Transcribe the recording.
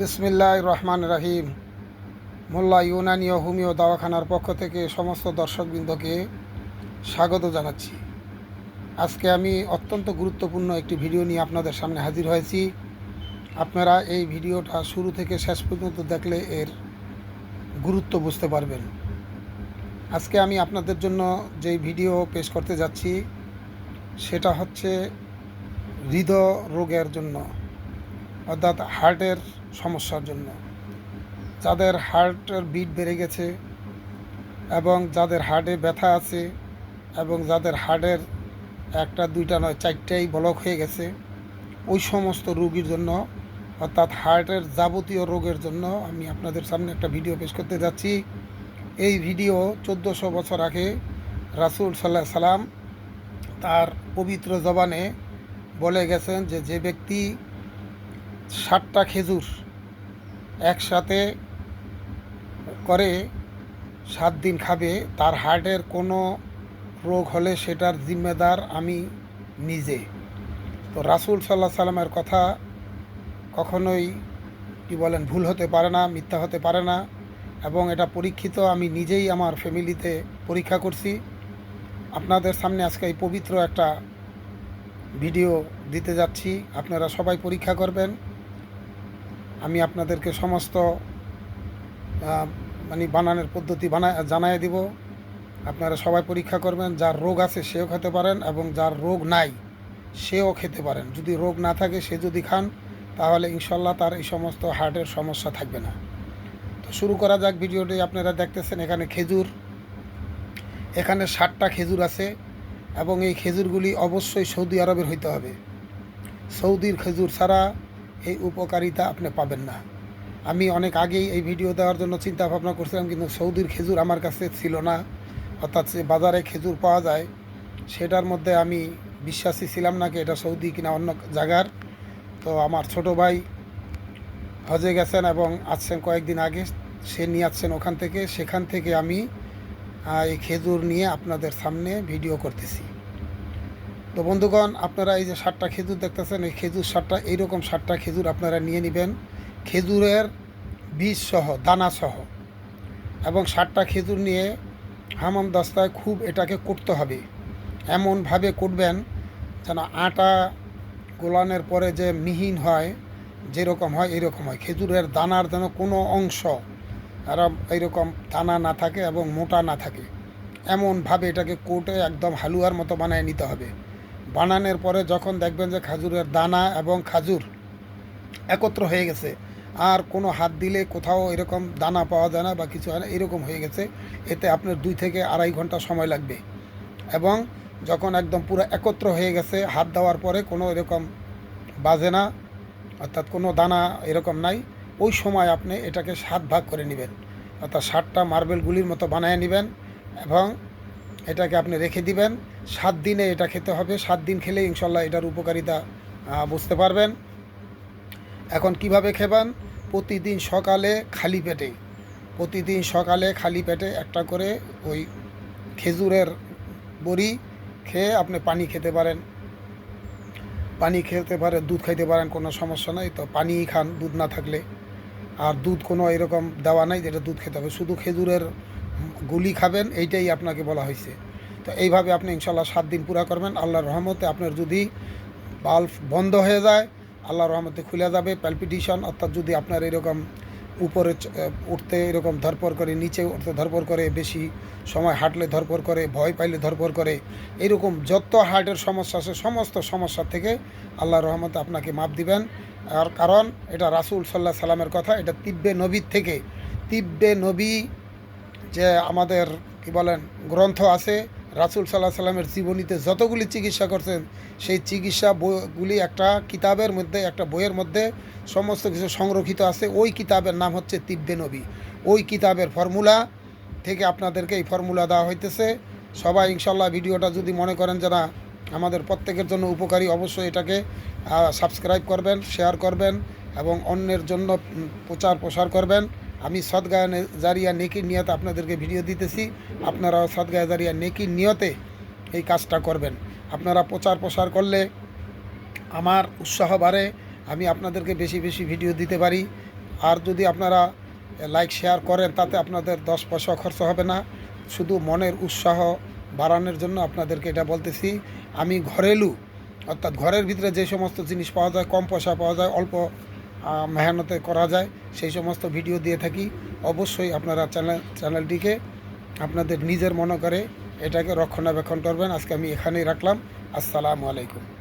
বিসমিল্লাহ রহমান রাহিম। মোল্লা ইউনানি ও হোমিও দাওয়াখানার পক্ষ থেকে সমস্ত দর্শকবৃন্দকে স্বাগত জানাচ্ছি। আজকে আমি অত্যন্ত গুরুত্বপূর্ণ একটি ভিডিও নিয়ে আপনাদের সামনে হাজির হয়েছি। আপনারা এই ভিডিওটা শুরু থেকে শেষ পর্যন্ত দেখলে এর গুরুত্ব বুঝতে পারবেন। আজকে আমি আপনাদের জন্য যেই ভিডিও পেশ করতে যাচ্ছি, সেটা হচ্ছে হৃদয় রোগের জন্য। অর্থাৎ হার্টের সমস্যার জন্য। যাদের হার্টের বিট বেড়ে গেছে এবং যাদের হার্টে ব্যথা আছে এবং যাদের হার্টের একটা, দুইটা নয়, চারটাই ব্লক হয়ে গেছে, ওই সমস্ত রোগীর জন্য, অর্থাৎ হার্টের যাবতীয় রোগের জন্য আমি আপনাদের সামনে একটা ভিডিও পেশ করতে যাচ্ছি। এই ভিডিও চোদ্দোশো বছর আগে রাসুল সাল্লাহ সাল্লাম তার পবিত্র জবানে বলে গেছেন যে যে ব্যক্তি ষাটটা খেজুর একসাথে করে সাত দিন খাবে, তার হার্টের কোনো রোগ হলে সেটার জিম্মেদার আমি নিজে। তো রাসুল সাল্লাহ সাল্লামের কথা কখনোই কি বলেন, ভুল হতে পারে না, মিথ্যা হতে পারে না এবং এটা পরীক্ষিত, আমি নিজেই আমার ফ্যামিলিতে পরীক্ষা করছি। আপনাদের সামনে আজকে এই পবিত্র একটা ভিডিও দিতে যাচ্ছি, আপনারা সবাই পরীক্ষা করবেন। আমি আপনাদেরকে সমস্ত মানে বানানোর পদ্ধতি বানায় জানাই দিব। আপনারা সবাই পরীক্ষা করবেন, যার রোগ আছে সেও খেতে পারেন এবং যার রোগ নাই, সেও খেতে পারেন। যদি রোগ না থাকে, সে যদি খান, তাহলে ইনশাল্লাহ তার এই সমস্ত হার্টের সমস্যা থাকবে না। তো শুরু করা যাক ভিডিওটি, আপনারা দেখতেছেন এখানে খেজুর, এখানে ষাটটা খেজুর আছে এবং এই খেজুরগুলি অবশ্যই সৌদি আরবের হইতে হবে। সৌদির খেজুর ছাড়া এই উপকারিতা আপনি পাবেন না। আমি অনেক আগেই এই ভিডিও দেওয়ার জন্য চিন্তা ভাবনা করছিলাম, কিন্তু সৌদির খেজুর আমার কাছে ছিল না। অর্থাৎ বাজারে খেজুর পাওয়া যায়, সেটার মধ্যে আমি বিশ্বাসী ছিলাম না কি এটা সৌদি কিনা অন্য জায়গার। তো আমার ছোট ভাই হজে গেছেন এবং আসছেন কয়েকদিন আগে। সে নিয়ে আসছেন ওখান থেকে। সেখান থেকে আমি এই খেজুর নিয়ে আপনাদের সামনে ভিডিও করতেছি। তো বন্ধুগণ, আপনারা এই যে সাতটা খেজুর দেখতেছেন, এই খেজুর সারটা এইরকম সাতটা খেজুর আপনারা নিয়ে নেবেন। খেজুরের বীজ সহ দানা সহ এবং সাতটা খেজুর নিয়ে হামাম দস্তায় খুব এটাকে করতে হবে। এমনভাবে করবেন যেন আটা গোলানের পরে যে মিহিন হয়, যেরকম হয় এরকম হয়। খেজুরের দানার যেন কোনো অংশ আর এইরকম দানা না থাকে এবং মোটা না থাকে। এমনভাবে এটাকে কোটে একদম হালুয়ার মতো বানিয়ে নিতে হবে। বানানোর পরে যখন দেখবেন যে খাজুরের দানা এবং খাজুর একত্র হয়ে গেছে, আর কোনো হাত দিলে কোথাও এরকম দানা পাওয়া যায় না বা কিছু হয় না, এরকম হয়ে গেছে, এতে আপনার দুই থেকে আড়াই ঘণ্টা সময় লাগবে। এবং যখন একদম পুরো একত্র হয়ে গেছে, হাত দেওয়ার পরে কোনো এরকম বাজে না, অর্থাৎ কোনো দানা এরকম নাই, ওই সময় আপনি এটাকে সাত ভাগ করে নেবেন। অর্থাৎ ষাটটা মার্বেলগুলির মতো বানিয়ে নেবেন এবং এটাকে আপনি রেখে দিবেন। সাত দিনে এটা খেতে হবে। সাত দিন খেলে ইনশাল্লাহ এটার উপকারিতা বুঝতে পারবেন। এখন কীভাবে খেবেন? প্রতিদিন সকালে খালি পেটে, প্রতিদিন সকালে খালি পেটে একটা করে ওই খেজুরের বড়ি খেয়ে আপনি পানি খেতে পারেন। পানি খেতে পারেন দুধ খাইতে পারেন, কোনো সমস্যা নাই। তো পানিই খান, দুধ না থাকলে। আর দুধ কোনো এরকম দেওয়া নাই যেটা দুধ খেতে হবে। শুধু খেজুরের গুলি খাবেন, এইটাই আপনাকে বলা হয়েছে। তো এইভাবে আপনি ইনশাল্লাহ সাত দিন পুরা করবেন। আল্লাহর রহমতে আপনার যদি বাল্ব বন্ধ হয়ে যায়, আল্লাহর রহমতে খুলে যাবে। প্যালপিটিশন অর্থাৎ যদি আপনার এরকম উপরে উঠতে এরকম ধরপর করে, নিচে উঠতে ধরপর করে, বেশি সময় হাঁটলে ধরপর করে, ভয় পাইলে ধরপর করে, এরকম যত হার্টের সমস্যা আছে, সমস্ত সমস্যা থেকে আল্লাহর রহমতে আপনাকে মাপ দিবেন। আর কারণ, এটা রাসুল সাল্লাহ সাল্লামের কথা, এটা তিব্বে নবীর থেকে। তিব্বে নবী যে আমাদের, কি বলেন, গ্রন্থ আছে, রাসুল সাল্লাহ সাল্লামের জীবনীতে যতগুলি চিকিৎসা করছেন, সেই চিকিৎসা বইগুলি একটা কিতাবের মধ্যে, একটা বইয়ের মধ্যে সমস্ত কিছু সংরক্ষিত আছে। ওই কিতাবের নাম হচ্ছে তিব্বে নবী। ওই কিতাবের ফর্মুলা থেকে আপনাদেরকে এই ফর্মুলা দেওয়া হইতেছে। সবাই ইনশাল্লাহ ভিডিওটা যদি মনে করেন যে না, আমাদের প্রত্যেকের জন্য উপকারী, অবশ্যই এটাকে সাবস্ক্রাইব করবেন শেয়ার করবেন এবং অন্যের জন্য প্রচার প্রসার করবেন। আমি সদগায় জারিয়া নেকির নিয়তে আপনাদেরকে ভিডিও দিতেছি। আপনারাও সদগায় জারিয়া নেকির নিয়তে এই কাজটা করবেন। আপনারা প্রচার প্রসার করলে আমার উৎসাহ বাড়ে, আমি আপনাদেরকে বেশি বেশি ভিডিও দিতে পারি। আর যদি আপনারা লাইক, শেয়ার করেন, তাতে আপনাদের দশ পয়সা খরচ হবে না। শুধু মনের উৎসাহ বাড়ানোর জন্য আপনাদেরকে এটা বলতেছি। আমি ঘরেলু, অর্থাৎ ঘরের ভিতরে যে সমস্ত জিনিস পাওয়া যায়, কম পয়সা পাওয়া যায়, অল্প মেহনতে করা যায়, সেই সমস্ত ভিডিও দিয়ে থাকি। অবশ্যই আপনারা চ্যানেল চ্যানেলটিকে আপনাদের নিজের মনে করে এটাকে রক্ষণাবেক্ষণ করবেন। আজকে আমি এখানেই রাখলাম। আসসালামু আলাইকুম।